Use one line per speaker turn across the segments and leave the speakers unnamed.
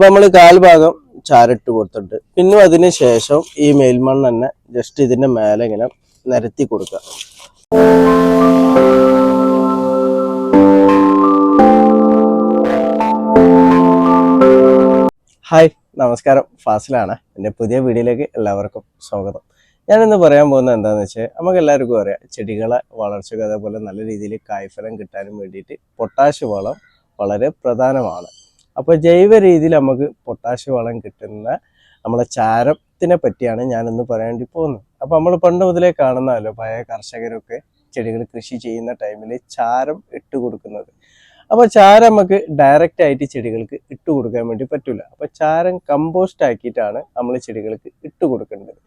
അപ്പൊ നമ്മൾ കാൽഭാഗം ചാരട്ട് കൊടുത്തിട്ട് പിന്നെ അതിന് ശേഷം ഈ മേൽമണ്ണ് തന്നെ ജസ്റ്റ് ഇതിന്റെ മേലെ ഇങ്ങനെ നിരത്തി കൊടുക്കുക. ഹായ് നമസ്കാരം. ഫാസിലാണ്. എന്റെ പുതിയ വീഡിയോയിലേക്ക് എല്ലാവർക്കും സ്വാഗതം. ഞാനിന്ന് പറയാൻ പോകുന്നത് എന്താണെന്ന് വെച്ചാൽ നമുക്ക് എല്ലാവർക്കും അറിയാം ചെടികളെ വളർച്ചയ്ക്ക് അതേപോലെ നല്ല രീതിയിൽ കായ്ഫലം കിട്ടാനും വേണ്ടിയിട്ട് പൊട്ടാഷ് വളം വളരെ പ്രധാനമാണ്. അപ്പോൾ ജൈവ രീതിയിൽ നമുക്ക് പൊട്ടാഷ് വളം കിട്ടുന്ന നമ്മളെ ചാരത്തിനെ പറ്റിയാണ് ഞാനിന്ന് പറയാൻ പോകുന്നത്. അപ്പോൾ നമ്മൾ പണ്ട് മുതലേ കാണുന്നതല്ലോ പഴയ കർഷകരൊക്കെ ചെടികൾ കൃഷി ചെയ്യുന്ന ടൈമിൽ ചാരം ഇട്ട് കൊടുക്കുന്നത്. അപ്പോൾ ചാരം നമുക്ക് ഡയറക്റ്റ് ആയിട്ട് ചെടികൾക്ക് ഇട്ട് കൊടുക്കാൻ വേണ്ടി പറ്റില്ല അപ്പോൾ ചാരം കമ്പോസ്റ്റ് ആക്കിയിട്ടാണ് നമ്മൾ ചെടികൾക്ക് ഇട്ട് കൊടുക്കേണ്ടത്.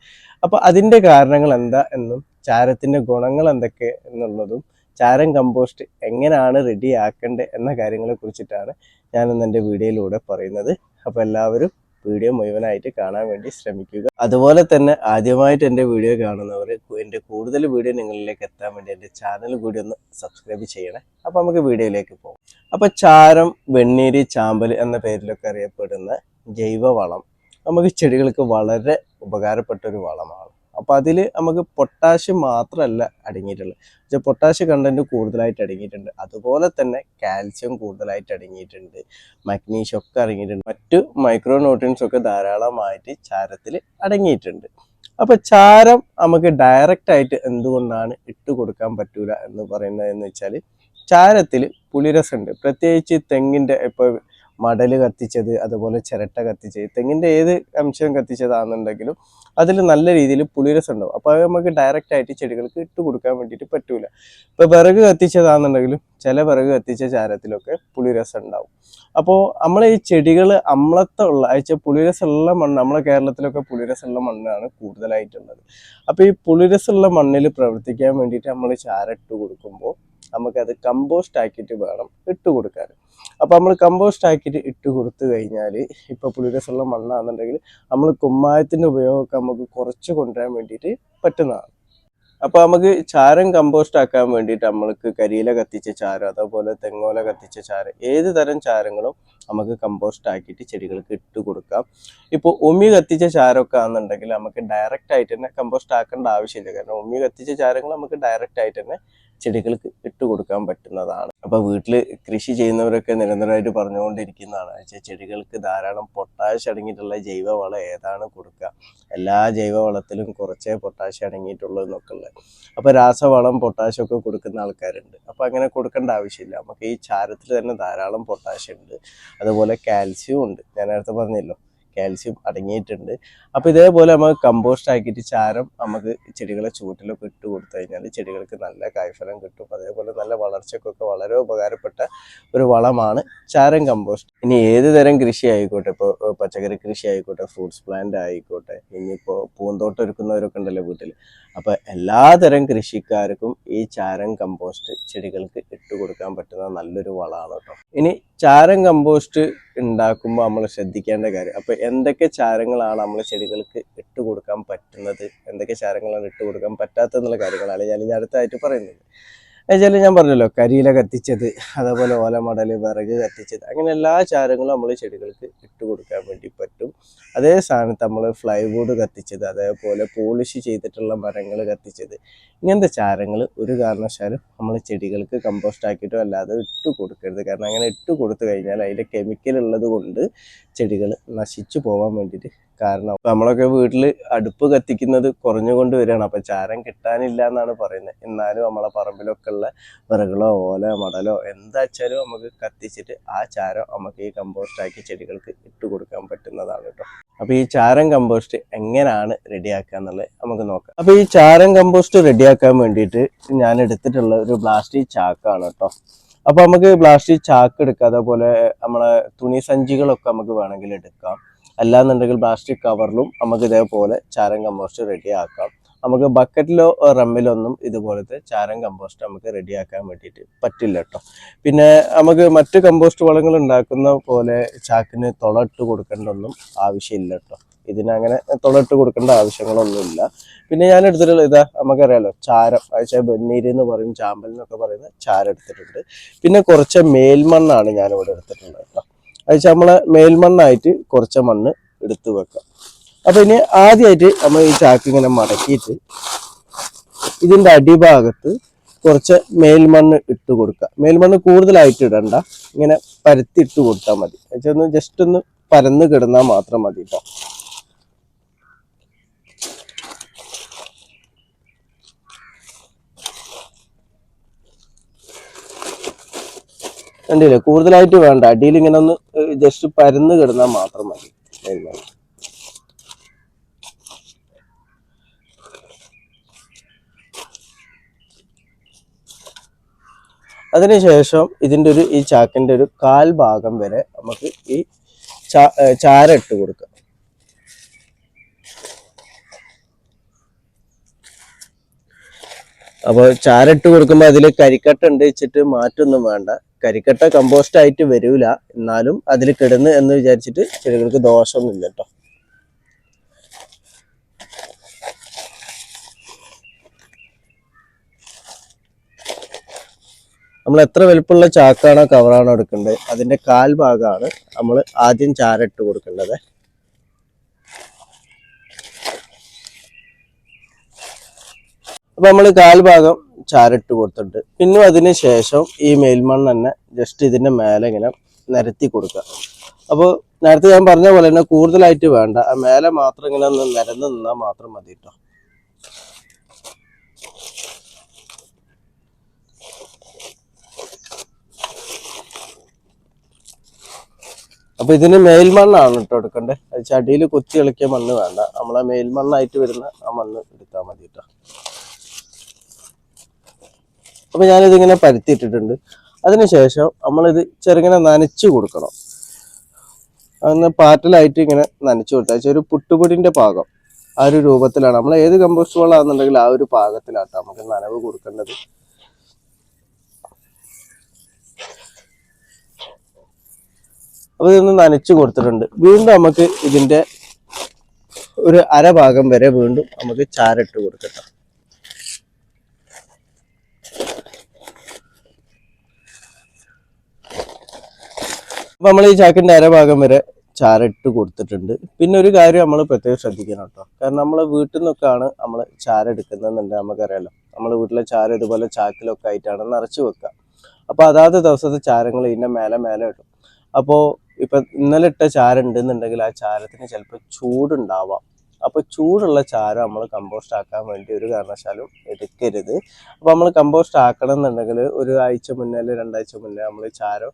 അപ്പോൾ അതിന്റെ കാരണങ്ങൾ എന്താ എന്നും ചാരത്തിന്റെ ഗുണങ്ങൾ എന്തൊക്കെ എന്നുള്ളതും ചാരം കമ്പോസ്റ്റ് എങ്ങനെയാണ് റെഡി ആക്കേണ്ടത് എന്ന കാര്യങ്ങളെ കുറിച്ചിട്ടാണ് ഞാനിന്ന് എന്റെ വീഡിയോയിലൂടെ പറയുന്നത്. അപ്പോൾ എല്ലാവരും വീഡിയോ മുഴുവനായിട്ട് കാണാൻ വേണ്ടി ശ്രമിക്കുക. അതുപോലെ തന്നെ ആദ്യമായിട്ട് എന്റെ വീഡിയോ കാണുന്നവർ എന്റെ കൂടുതൽ വീഡിയോ നിങ്ങളിലേക്ക് എത്താൻ വേണ്ടി എന്റെ ചാനൽ കൂടി ഒന്ന് സബ്സ്ക്രൈബ് ചെയ്യണേ. അപ്പോൾ നമുക്ക് വീഡിയോയിലേക്ക് പോകും. അപ്പോൾ ചാരം വെണ്ണീരി ചാമ്പൽ എന്ന പേരിലൊക്കെ അറിയപ്പെടുന്ന ജൈവവളം നമുക്ക് ചെടികൾക്ക് വളരെ ഉപകാരപ്പെട്ട ഒരു വളമാണ്. അപ്പോൾ അതിൽ നമുക്ക് പൊട്ടാഷ്യം മാത്രമല്ല അടങ്ങിയിട്ടുള്ളത്. പക്ഷേ പൊട്ടാഷ്യം കണ്ടന്റ് കൂടുതലായിട്ട് അടങ്ങിയിട്ടുണ്ട്. അതുപോലെ തന്നെ കാൽസ്യം കൂടുതലായിട്ട് അടങ്ങിയിട്ടുണ്ട്. മഗ്നീഷ്യം ഒക്കെ അടങ്ങിയിട്ടുണ്ട്. മറ്റു മൈക്രോ ന്യൂട്രിയൻസ് ഒക്കെ ധാരാളമായിട്ട് ചാരത്തിൽ അടങ്ങിയിട്ടുണ്ട്. അപ്പോൾ ചാരം നമുക്ക് ഡയറക്റ്റ് ആയിട്ട് എന്തുകൊണ്ടാണ് ഇട്ട് കൊടുക്കാൻ പറ്റൂല എന്ന് പറയുന്നത് എന്ന് വെച്ചാൽ ചാരത്തിൽ പുളിരസമുണ്ട്. പ്രത്യേകിച്ച് തെങ്ങിന്റെ ഇപ്പൊ മടൽ കത്തിച്ചത് അതുപോലെ ചിരട്ട കത്തിച്ചത് തെങ്ങിന്റെ ഏത് അംശം കത്തിച്ചതാണെന്നുണ്ടെങ്കിലും അതിൽ നല്ല രീതിയിൽ പുളിരസം ഉണ്ടാവും. അപ്പോൾ അത് നമുക്ക് ഡയറക്റ്റ് ആയിട്ട് ചെടികൾക്ക് ഇട്ട് കൊടുക്കാൻ വേണ്ടിയിട്ട് പറ്റൂല. ഇപ്പോൾ വിറക് കത്തിച്ചതാണെന്നുണ്ടെങ്കിലും ചില വിറക് കത്തിച്ച ചാരത്തിലൊക്കെ പുളിരസം ഉണ്ടാവും. അപ്പോൾ നമ്മൾ ഈ ചെടികൾ അമ്ലത്തുള്ള അയച്ച പുളിരസമുള്ള മണ്ണ് നമ്മളെ കേരളത്തിലൊക്കെ പുളിരസമുള്ള മണ്ണാണ് കൂടുതലായിട്ടുള്ളത്. അപ്പോൾ ഈ പുളിരസമുള്ള മണ്ണിൽ പ്രവർത്തിക്കാൻ വേണ്ടിയിട്ട് നമ്മൾ ചാരം ഇട്ട് കൊടുക്കുമ്പോൾ നമുക്കത് കമ്പോസ്റ്റ് ആക്കിയിട്ട് വേണം ഇട്ട് കൊടുക്കാൻ. അപ്പോൾ നമ്മൾ കമ്പോസ്റ്റ് ആക്കിയിട്ട് ഇട്ട് കൊടുത്തു കഴിഞ്ഞാൽ ഇപ്പോൾ പുളിരസമുള്ള മണ്ണാണെന്നുണ്ടെങ്കിൽ നമ്മൾ കുമ്മായത്തിന്റെ ഉപയോഗമൊക്കെ നമുക്ക് കുറച്ച് കൊണ്ടുവരാൻ വേണ്ടിയിട്ട് പറ്റുന്നതാണ്. അപ്പോൾ നമുക്ക് ചാരം കമ്പോസ്റ്റ് ആക്കാൻ വേണ്ടിയിട്ട് നമ്മൾക്ക് കരിയില കത്തിച്ച ചാരം അതേപോലെ തെങ്ങോല കത്തിച്ച ചാരം ഏത് തരം ചാരങ്ങളും നമുക്ക് കമ്പോസ്റ്റ് ആക്കിയിട്ട് ചെടികൾക്ക് ഇട്ട് കൊടുക്കാം. ഇപ്പോൾ ഉമി കത്തിച്ച ചാരമൊക്കെ ആണെന്നുണ്ടെങ്കിൽ നമുക്ക് ഡയറക്റ്റ് ആയിട്ട് തന്നെ കമ്പോസ്റ്റ് ആക്കേണ്ട ആവശ്യമില്ല. കാരണം ഉമി കത്തിച്ച ചാരങ്ങൾ നമുക്ക് ഡയറക്റ്റ് ആയിട്ട് തന്നെ ചെടികൾക്ക് ഇട്ട് കൊടുക്കാൻ പറ്റുന്നതാണ്. അപ്പൊ വീട്ടിൽ കൃഷി ചെയ്യുന്നവരൊക്കെ നിരന്തരമായിട്ട് പറഞ്ഞുകൊണ്ടിരിക്കുന്നതാണ്. ചെടികൾക്ക് ധാരാളം പൊട്ടാഷ് അടങ്ങിയിട്ടുള്ള ജൈവവളം ഏതാണ് കൊടുക്കുക? എല്ലാ ജൈവവളത്തിലും കുറച്ചേ പൊട്ടാഷ് അടങ്ങിയിട്ടുള്ളൂ എന്നൊക്കെ ഉള്ളത്. അപ്പൊ രാസവളം പൊട്ടാഷ് ഒക്കെ കൊടുക്കുന്ന ആൾക്കാരുണ്ട്. അപ്പൊ അങ്ങനെ കൊടുക്കേണ്ട ആവശ്യമില്ല. നമുക്ക് ഈ ചാരത്തിൽ തന്നെ ധാരാളം പൊട്ടാഷ് ഉണ്ട്. അതുപോലെ കാൽസ്യവും ഉണ്ട്. ഞാൻ നേരത്തെ പറഞ്ഞല്ലോ. കാൽസ്യം അടങ്ങിയിട്ടുണ്ട്. അപ്പോൾ ഇതേപോലെ നമുക്ക് കമ്പോസ്റ്റ് ആക്കിയിട്ട് ചാരം നമുക്ക് ചെടികളെ ചൂട്ടിലൊക്കെ ഇട്ട് കൊടുത്തു കഴിഞ്ഞാൽ ചെടികൾക്ക് നല്ല കായ്ഫലം കിട്ടും. അതേപോലെ നല്ല വളർച്ചക്കൊക്കെ വളരെ ഉപകാരപ്പെട്ട ഒരു വളമാണ് ചാരം കമ്പോസ്റ്റ് ഇനി ഏത് തരം കൃഷി ആയിക്കോട്ടെ ഇപ്പോൾ പച്ചക്കറി കൃഷി ആയിക്കോട്ടെ ഫ്രൂട്ട്സ് പ്ലാന്റ് ആയിക്കോട്ടെ ഇനിയിപ്പോൾ പൂന്തോട്ടം ഒരുക്കുന്നവരൊക്കെ ഉണ്ടല്ലോ വീട്ടിൽ അപ്പോൾ എല്ലാതരം കൃഷിക്കാർക്കും ഈ ചാരം കമ്പോസ്റ്റ് ചെടികൾക്ക് ഇട്ട് കൊടുക്കാൻ പറ്റുന്ന നല്ലൊരു വളമാണ് കേട്ടോ. ഇനി ചാരം കമ്പോസ്റ്റ് ഉണ്ടാക്കുമ്പോൾ നമ്മൾ ശ്രദ്ധിക്കേണ്ട കാര്യം. അപ്പോൾ എന്തൊക്കെ ചാരങ്ങളാണ് നമ്മൾ ചെടികൾക്ക് ഇട്ട് കൊടുക്കാൻ പറ്റുന്നത്? എന്തൊക്കെ ചാരങ്ങളാണ് ഇട്ട് കൊടുക്കാൻ പറ്റാത്തെന്നുള്ള കാര്യങ്ങളാണ് ഞാൻ ഇനി അടുത്തായിട്ട് പറയുന്നത്. എന്നുവെച്ചാൽ ഞാൻ പറഞ്ഞല്ലോ കരിയില കത്തിച്ചത് അതേപോലെ ഓലമടൽ വിറക് കത്തിച്ചത് അങ്ങനെ എല്ലാ ചാരങ്ങളും നമ്മൾ ചെടികൾക്ക് ഇട്ട് കൊടുക്കാൻ വേണ്ടി പറ്റും. അതേ സ്ഥാനത്ത് നമ്മൾ ഫ്ലൈവുഡ് കത്തിച്ചത് അതേപോലെ പോളിഷ് ചെയ്തിട്ടുള്ള മരങ്ങൾ കത്തിച്ചത് ഇങ്ങനത്തെ ചാരങ്ങൾ ഒരു കാരണവശാലും നമ്മൾ ചെടികൾക്ക് കമ്പോസ്റ്റ് ആക്കിയിട്ടോ അല്ലാതെ ഇട്ട് കൊടുക്കരുത്. കാരണം അങ്ങനെ ഇട്ട് കൊടുത്തു കഴിഞ്ഞാൽ അതിൽ കെമിക്കൽ ഉള്ളത് കൊണ്ട് ചെടികൾ നശിച്ചു പോകാൻ വേണ്ടിയിട്ട് കാരണം നമ്മളൊക്കെ വീട്ടിൽ അടുപ്പ് കത്തിക്കുന്നത് കുറഞ്ഞുകൊണ്ട് വരികയാണ്. അപ്പം ചാരം കിട്ടാനില്ല എന്നാണ് പറയുന്നത്. എന്നാലും നമ്മളെ പറമ്പിലൊക്കെ ഉള്ള വിറകളോ ഓല മടലോ എന്താ വെച്ചാലും നമുക്ക് കത്തിച്ചിട്ട് ആ ചാരം നമുക്ക് ഈ കമ്പോസ്റ്റ് ആക്കി ചെടികൾക്ക് ഇട്ട് കൊടുക്കാൻ പറ്റുന്നതാണ് കേട്ടോ. അപ്പോൾ ഈ ചാരം കമ്പോസ്റ്റ് എങ്ങനെയാണ് റെഡിയാക്കുക എന്നുള്ളത് നമുക്ക് നോക്കാം. അപ്പോൾ ഈ ചാരം കമ്പോസ്റ്റ് റെഡിയാക്കാൻ വേണ്ടിയിട്ട് ഞാൻ എടുത്തിട്ടുള്ള ഒരു പ്ലാസ്റ്റിക് ചാക്കാണ് കേട്ടോ. അപ്പോൾ നമുക്ക് പ്ലാസ്റ്റിക് ചാക്ക് എടുക്കാം. അതേപോലെ നമ്മളെ തുണി സഞ്ചികളൊക്കെ നമുക്ക് വേണമെങ്കിൽ എടുക്കാം. അല്ലാന്നുണ്ടെങ്കിൽ പ്ലാസ്റ്റിക് കവറിലും നമുക്ക് ഇതേപോലെ ചാരം കമ്പോസ്റ്റ് റെഡിയാക്കാം നമുക്ക് ബക്കറ്റിലോ റമ്മിലൊന്നും ഇതുപോലത്തെ ചാരം കമ്പോസ്റ്റ് നമുക്ക് റെഡിയാക്കാൻ വേണ്ടിയിട്ട് പറ്റില്ല കേട്ടോ പിന്നെ നമുക്ക് മറ്റ് കമ്പോസ്റ്റ് വളങ്ങൾ ഉണ്ടാക്കുന്ന പോലെ ചാക്കിന് തുളട്ട് കൊടുക്കേണ്ടൊന്നും ആവശ്യമില്ല കേട്ടോ ഇതിനങ്ങനെ തുളട്ട് കൊടുക്കേണ്ട ആവശ്യങ്ങളൊന്നുമില്ല. പിന്നെ ഞാൻ എടുത്തിട്ടുള്ള ഇതാ നമുക്കറിയാലോ ചാരം അതായത് വെണ്ണീര് എന്ന് പറയും ചാമ്പൽ എന്നൊക്കെ പറയുന്ന ചാരം എടുത്തിട്ടുണ്ട്. പിന്നെ കുറച്ച് മേൽമണ്ണാണ് ഞാനിവിടെ എടുത്തിട്ടുള്ളത്. വെച്ചാൽ നമ്മളെ മേൽമണ്ണായിട്ട് കുറച്ച് മണ്ണ് എടുത്തു വെക്കാം. അപ്പൊ ഇനി ആദ്യമായിട്ട് നമ്മൾ ഈ ചാക്ക് ഇങ്ങനെ മടക്കിയിട്ട് ഇതിന്റെ അടിഭാഗത്ത് കുറച്ച് മേൽമണ്ണ് ഇട്ട് കൊടുക്കുക മേൽമണ്ണ് കൂടുതലായിട്ട് ഇടണ്ട. ഇങ്ങനെ പരത്തി ഇട്ട് കൊടുത്താൽ മതി. ഒന്ന് ജസ്റ്റ് ഒന്ന് പരന്ന് കിടന്നാൽ മാത്രം മതി കേട്ടോ കണ്ടില്ലേ? കൂടുതലായിട്ട് വേണ്ട. അടിയിൽ ഇങ്ങനെ ഒന്ന് ജസ്റ്റ് പരന്ന് കിടന്നാൽ മാത്രം മതി. അതിനുശേഷം ഇതിന്റെ ഒരു ഈ ചാക്കിന്റെ ഒരു കാൽ ഭാഗം വരെ നമുക്ക് ഈ ചാര ഇട്ട് കൊടുക്കാം. അപ്പോൾ ചാരട്ട് കൊടുക്കുമ്പോൾ അതിൽ കരിക്കട്ട ഉണ്ട് വെച്ചിട്ട് മാറ്റൊന്നും വേണ്ട. കരിക്കട്ട കമ്പോസ്റ്റ് ആയിട്ട് വരൂല. എന്നാലും അതിൽ കിടന്ന് എന്ന് വിചാരിച്ചിട്ട് ചെടികൾക്ക് ദോഷമൊന്നുമില്ല കേട്ടോ. നമ്മൾ എത്ര വലുപ്പമുള്ള ചാക്കാണോ കവറാണോ എടുക്കേണ്ടത് അതിന്റെ കാൽ ഭാഗമാണ് നമ്മൾ ആദ്യം ചാരട്ട് കൊടുക്കേണ്ടത്. അപ്പൊ നമ്മൾ കാൽഭാഗം ചാരട്ട് കൊടുത്തിട്ട്. പിന്നെ അതിന് ശേഷം ഈ മേൽമണ്ണ് തന്നെ ജസ്റ്റ് ഇതിന്റെ മേലെ ഇങ്ങനെ നിരത്തി കൊടുക്കുക. അപ്പോൾ നേരത്തെ ഞാൻ പറഞ്ഞ പോലെ തന്നെ കൂടുതലായിട്ട് വേണ്ട. ആ മേലെ മാത്രം ഇങ്ങനെ ഒന്ന് നിരന്ന് നിന്നാൽ മാത്രം മതി കേട്ടോ അപ്പൊ ഇതിന് മേൽമണ്ണാണ് കേട്ടോ എടുക്കണ്ടേ. അത് ചടിയിൽ കൊത്തി ഇളക്കിയ മണ്ണ് വേണ്ട. നമ്മളെ മേൽമണ്ണായിട്ട് വരുന്ന ആ മണ്ണ് എടുത്താൽ മതി കേട്ടോ അപ്പൊ ഞാനിതിങ്ങനെ പരുത്തിയിട്ടിട്ടുണ്ട്. അതിനുശേഷം നമ്മളിത് ചെറുങ്ങനെ നനച്ചു കൊടുക്കണം. അന്ന് പാറ്റലായിട്ട് ഇങ്ങനെ നനച്ചു കൊടുത്താൽ ഒരു പുട്ടുപൊടിന്റെ പാകം ആ ഒരു രൂപത്തിലാണ്. നമ്മൾ ഏത് കമ്പോസ്റ്റ് വളമാണെന്നുണ്ടെങ്കിൽ ആ ഒരു പാകത്തിലാട്ടോ നമുക്ക് നനവ് കൊടുക്കേണ്ടത്. അപ്പോൾ ഇതൊന്ന് നനച്ചു കൊടുത്തിട്ടുണ്ട്. വീണ്ടും നമുക്ക് ഇതിന്റെ ഒരു അരഭാഗം വരെ വീണ്ടും നമുക്ക് ചാരട്ട് കൊടുക്കട്ടെ അപ്പൊ നമ്മൾ ഈ ചാക്കിന്റെ അരഭാഗം വരെ ചാരട്ട് കൊടുത്തിട്ടുണ്ട്. പിന്നെ ഒരു കാര്യം നമ്മൾ പ്രത്യേകം ശ്രദ്ധിക്കണം കേട്ടോ കാരണം നമ്മൾ വീട്ടിൽ നിന്നൊക്കെയാണ് നമ്മൾ ചാര എടുക്കുന്നതെന്നുണ്ട് നമുക്കറിയാലോ. നമ്മൾ വീട്ടിലെ ചാര ഇതുപോലെ ചാക്കിലൊക്കെ ആയിട്ടാണ് നിറച്ച് വെക്കുക അപ്പോൾ അതാത് ദിവസത്തെ ചാരങ്ങൾ ഇതിന്റെ മേലെ മേലെ ഇടും. അപ്പോൾ ഇപ്പൊ ഇന്നലെ ഇട്ട ചാര ഉണ്ടെന്നുണ്ടെങ്കിൽ ആ ചാരത്തിന് ചിലപ്പോൾ ചൂടുണ്ടാവാം. അപ്പൊ ചൂടുള്ള ചാരം നമ്മൾ കമ്പോസ്റ്റ് ആക്കാൻ വേണ്ടി ഒരു കാരണവശാലും എടുക്കരുത്. അപ്പൊ നമ്മൾ കമ്പോസ്റ്റ് ആക്കണം എന്നുണ്ടെങ്കിൽ ഒരു ആഴ്ച മുന്നേ അല്ലെങ്കിൽ രണ്ടാഴ്ച മുന്നേ നമ്മൾ ചാരം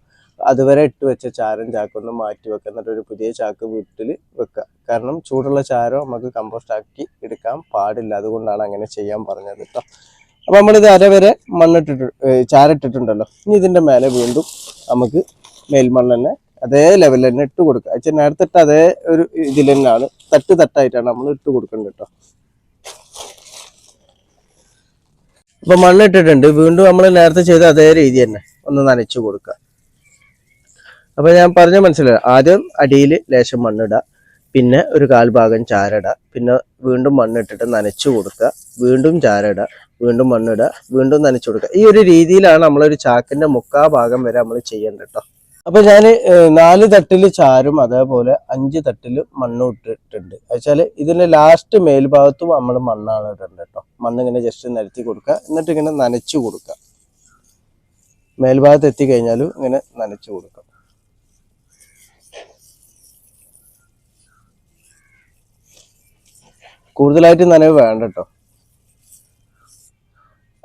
അതുവരെ ഇട്ട് വെച്ച ചാരം ചാക്കൊന്ന് മാറ്റി വെക്കുക. എന്നിട്ട് ഒരു പുതിയ ചാക്ക് വീട്ടിൽ വെക്കുക. കാരണം ചൂടുള്ള ചാരം നമുക്ക് കമ്പോസ്റ്റ് ആക്കി എടുക്കാൻ പാടില്ല. അതുകൊണ്ടാണ് അങ്ങനെ ചെയ്യാൻ പറഞ്ഞത് കേട്ടോ അപ്പൊ നമ്മളിത് അരവരെ മണ്ണിട്ടിട്ട് ചാരിട്ടിട്ടുണ്ടല്ലോ. ഇനി ഇതിന്റെ മേലെ വീണ്ടും നമുക്ക് മേൽമണ്ണ് തന്നെ അതേ ലെവലിൽ തന്നെ ഇട്ട് കൊടുക്കുക. അച്ഛൻ നേരത്തെ ഇട്ട അതേ ഒരു ഇതിൽ തന്നെയാണ്. തട്ട് തട്ടായിട്ടാണ് നമ്മൾ ഇട്ട് കൊടുക്കേണ്ടത് കേട്ടോ അപ്പൊ മണ്ണിട്ടിട്ടുണ്ട് വീണ്ടും നമ്മൾ നേരത്തെ ചെയ്ത അതേ രീതി തന്നെ ഒന്ന് നനച്ചു കൊടുക്കുക. അപ്പൊ ഞാൻ പറഞ്ഞ മനസ്സിലായി? ആദ്യം അടിയിൽ ലേശം മണ്ണിടുക പിന്നെ ഒരു കാൽഭാഗം ചാരട പിന്നെ വീണ്ടും മണ്ണിട്ടിട്ട് നനച്ചു കൊടുക്കുക വീണ്ടും ചാരട വീണ്ടും മണ്ണിടുക വീണ്ടും നനച്ചു കൊടുക്കുക ഈ ഒരു രീതിയിലാണ് നമ്മളൊരു ചാക്കിന്റെ മുക്കാ ഭാഗം വരെ നമ്മൾ ചെയ്യേണ്ടത് കേട്ടോ അപ്പൊ ഞാൻ നാല് തട്ടിൽ ചാരും അതേപോലെ അഞ്ച് തട്ടിൽ മണ്ണും ഇട്ടിട്ടുണ്ട്. വെച്ചാൽ ഇതിന്റെ ലാസ്റ്റ് മേൽഭാഗത്തും നമ്മൾ മണ്ണാണ് ഇടേണ്ടത് കേട്ടോ മണ്ണ് ഇങ്ങനെ ജസ്റ്റ് നിരത്തി കൊടുക്കുക എന്നിട്ട് ഇങ്ങനെ നനച്ചു കൊടുക്കുക മേൽഭാഗത്ത് എത്തിക്കഴിഞ്ഞാലും ഇങ്ങനെ നനച്ചു കൊടുക്കുക കൂടുതലായിട്ട് നനവ് വേണ്ട കേട്ടോ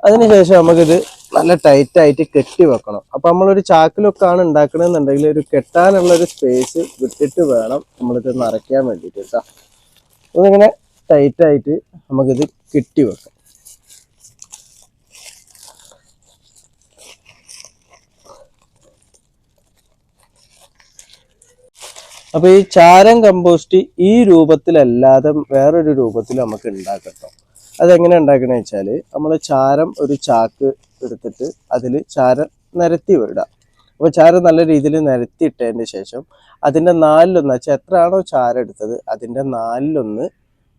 അതിനുശേഷം നമുക്കിത് നല്ല ടൈറ്റ് ആയിട്ട് കെട്ടി വെക്കണം. അപ്പൊ നമ്മളൊരു ചാക്കിലൊക്കെ ആണ് ഉണ്ടാക്കണമെന്നുണ്ടെങ്കിൽ ഒരു കെട്ടാനുള്ള ഒരു സ്പേസ് വിട്ടിട്ട് വേണം നമ്മളിത് നിറയ്ക്കാൻ വേണ്ടിയിട്ട് കേട്ടോ അതിങ്ങനെ ടൈറ്റായിട്ട് നമുക്കിത് കെട്ടി വെക്കാം. അപ്പൊ ഈ ചാരം കമ്പോസ്റ്റ് ഈ രൂപത്തിലല്ലാതെ വേറൊരു രൂപത്തിൽ നമുക്ക് ഉണ്ടാക്കട്ടോ. അതെങ്ങനെ ഉണ്ടാക്കണമെന്ന് വെച്ചാൽ നമ്മൾ ചാരം ഒരു ചാക്ക് എടുത്തിട്ട് അതിൽ ചാരം നിരത്തി വിടുക അപ്പോൾ ചാരം നല്ല രീതിയിൽ നിരത്തി ഇട്ടതിന് ശേഷം അതിന്റെ നാലിലൊന്ന് വെച്ചാൽ എത്രയാണോ ചാരം എടുത്തത്? അതിന്റെ നാലിലൊന്ന്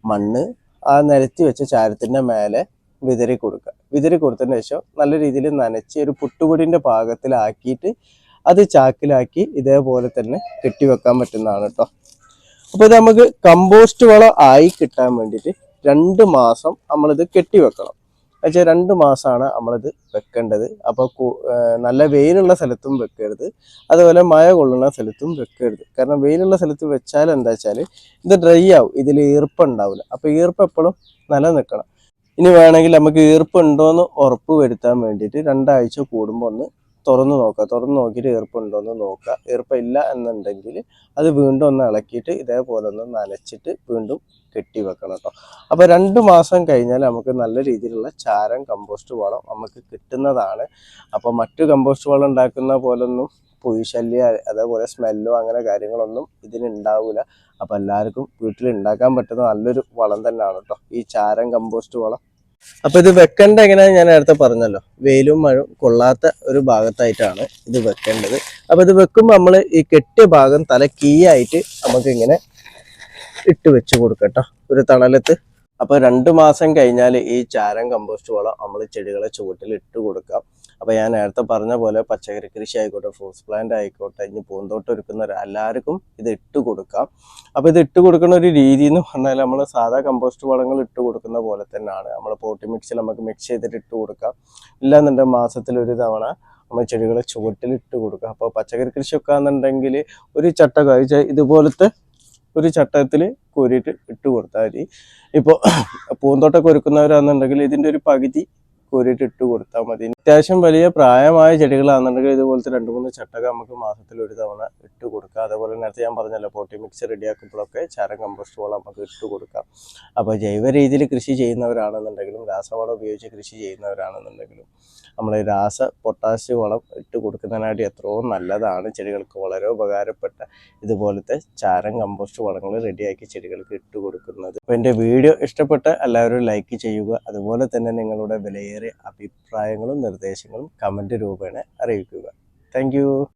മണ്ണ് ആ നിരത്തി വെച്ച ചാരത്തിന്റെ മേലെ വിതറി കൊടുക്കുക വിതറി കൊടുത്തതിന് ശേഷം നല്ല രീതിയിൽ നനച്ച് ഒരു പുട്ടുപൊടിന്റെ പാകത്തിലാക്കിയിട്ട് അത് ചാക്കിലാക്കി ഇതേപോലെ തന്നെ കെട്ടിവെക്കാൻ പറ്റുന്നതാണ് കേട്ടോ അപ്പോൾ ഇത് നമുക്ക് കമ്പോസ്റ്റ് വളം ആയി കിട്ടാൻ വേണ്ടിയിട്ട് രണ്ട് മാസം നമ്മളിത് കെട്ടിവെക്കണം. എന്നുവെച്ചാൽ രണ്ട് മാസമാണ് നമ്മളിത് വെക്കേണ്ടത്. അപ്പോൾ നല്ല വെയിലുള്ള സ്ഥലത്തും വെക്കരുത്. അതുപോലെ മഴ കൊള്ളുന്ന സ്ഥലത്തും വെക്കരുത്. കാരണം വെയിലുള്ള സ്ഥലത്ത് വെച്ചാൽ എന്താ വെച്ചാൽ ഇത് ഡ്രൈ ആവും. ഇതിൽ ഈർപ്പം ഉണ്ടാവില്ല. അപ്പോൾ ഈർപ്പം എപ്പോഴും നിലനിൽക്കണം. ഇനി വേണമെങ്കിൽ നമുക്ക് ഈർപ്പം ഉണ്ടോയെന്ന് ഉറപ്പ് വരുത്താൻ വേണ്ടിയിട്ട് രണ്ടാഴ്ച കൂടുമ്പോൾ ഒന്ന് തുറന്ന് നോക്കുക. തുറന്ന് നോക്കിയിട്ട് ഈർപ്പുണ്ടോ എന്ന് നോക്കുക. ഈർപ്പില്ല എന്നുണ്ടെങ്കിൽ അത് വീണ്ടും ഒന്ന് ഇളക്കിയിട്ട് ഇതേപോലെ ഒന്ന് നനച്ചിട്ട് വീണ്ടും കെട്ടി വെക്കണം കേട്ടോ. അപ്പോൾ രണ്ട് മാസം കഴിഞ്ഞാൽ നമുക്ക് നല്ല രീതിയിലുള്ള ചാരം കമ്പോസ്റ്റ് വളം നമുക്ക് കിട്ടുന്നതാണ്. അപ്പോൾ മറ്റു കമ്പോസ്റ്റ് വളം ഉണ്ടാക്കുന്ന പോലൊന്നും പുഴുശല്യ അതേപോലെ സ്മെല്ലോ അങ്ങനെ കാര്യങ്ങളൊന്നും ഇതിന് ഉണ്ടാവില്ല അപ്പോൾ എല്ലാവർക്കും വീട്ടിൽ ഉണ്ടാക്കാൻ പറ്റുന്ന നല്ലൊരു വളം തന്നെയാണ് കേട്ടോ. ഈ ചാരം കമ്പോസ്റ്റ് വളം. അപ്പോൾ ഇത് വെക്കേണ്ട എങ്ങനെയാ ഞാൻ നേരത്തെ പറഞ്ഞല്ലോ. വെയിലും മഴയും കൊള്ളാത്ത ഒരു ഭാഗത്തായിട്ടാണ് ഇത് വെക്കേണ്ടത്. അപ്പോൾ ഇത് വെക്കുമ്പോൾ നമ്മൾ ഈ കെട്ടിയ ഭാഗം തല കീയായിട്ട് നമുക്ക് ഇങ്ങനെ ഇട്ട് വെച്ച് കൊടുക്കട്ടോ. ഒരു തണലത്ത്. അപ്പോൾ രണ്ട് മാസം കഴിഞ്ഞാൽ ഈ ചാരം കമ്പോസ്റ്റ് വളം നമ്മൾ ചെടികളെ ചുവട്ടിൽ ഇട്ട് കൊടുക്കാം. അപ്പോൾ ഞാൻ നേരത്തെ പറഞ്ഞ പോലെ പച്ചക്കറി കൃഷി ആയിക്കോട്ടെ ഫ്രൂട്ട്സ് പ്ലാന്റ് ആയിക്കോട്ടെ ഇനി പൂന്തോട്ടം ഒരുക്കുന്ന എല്ലാവർക്കും ഇത് ഇട്ട് കൊടുക്കാം. അപ്പോൾ ഇത് ഇട്ട് കൊടുക്കുന്ന ഒരു രീതി എന്ന് പറഞ്ഞാൽ നമ്മൾ സാധാ കമ്പോസ്റ്റ് വളങ്ങൾ ഇട്ട് കൊടുക്കുന്ന പോലെ തന്നെയാണ് നമ്മൾ പോട്ടി മിക്സിൽ നമുക്ക് മിക്സ് ചെയ്തിട്ട് ഇട്ട് കൊടുക്കാം. ഇല്ലാന്നുണ്ടെങ്കിൽ മാസത്തിൽ ഒരു തവണ നമ്മൾ ചെടികളെ ചുവട്ടിൽ ഇട്ട് കൊടുക്കുക അപ്പോൾ പച്ചക്കറി കൃഷിയൊക്കെ ആണെന്നുണ്ടെങ്കിൽ ഒരു ചട്ട കഴിച്ച ഇതുപോലത്തെ ഒരു ചട്ടത്തിൽ കോരിയിട്ട് ഇട്ട് കൊടുത്താൽ മതി. ഇപ്പോൾ പൂന്തോട്ടമൊക്കെ ഒരുക്കുന്നവരാണെന്നുണ്ടെങ്കിൽ ഇതിന്റെ ഒരു പകുതി കോരിയിട്ട് ഇട്ട് കൊടുത്താൽ മതി. അത്യാവശ്യം വലിയ പ്രായമായ ചെടികളാണെന്നുണ്ടെങ്കിൽ ഇതുപോലത്തെ രണ്ട് മൂന്ന് ചട്ടക നമുക്ക് മാസത്തിൽ ഒരു തവണ ഇട്ട് കൊടുക്കാം. അതേപോലെ നേരത്തെ ഞാൻ പറഞ്ഞല്ലോ പോട്ടി മിക്സ് റെഡിയാക്കുമ്പോഴൊക്കെ ചാരം കമ്പോസ്റ്റ് വളം നമുക്ക് ഇട്ട് കൊടുക്കാം. അപ്പോൾ ജൈവ രീതിയിൽ കൃഷി ചെയ്യുന്നവരാണെന്നുണ്ടെങ്കിലും രാസവളം ഉപയോഗിച്ച് കൃഷി ചെയ്യുന്നവരാണെന്നുണ്ടെങ്കിലും നമ്മൾ രാസ പൊട്ടാസ്യ വളം ഇട്ട് കൊടുക്കുന്നതിനായിട്ട് എത്രയോ നല്ലതാണ് ചെടികൾക്ക്. വളരെ ഉപകാരപ്പെട്ട ഇതുപോലത്തെ ചാരം കമ്പോസ്റ്റ് വളങ്ങൾ റെഡിയാക്കി ചെടികൾക്ക് ഇട്ട് കൊടുക്കുന്നത്. അപ്പോൾ എന്റെ വീഡിയോ ഇഷ്ടപ്പെട്ട എല്ലാവരും ലൈക്ക് ചെയ്യുക. അതുപോലെ തന്നെ നിങ്ങളുടെ വിലയേറിയ അഭിപ്രായങ്ങളും നിർദ്ദേശങ്ങളും കമന്റ് രൂപേണ അറിയിക്കുക. താങ്ക്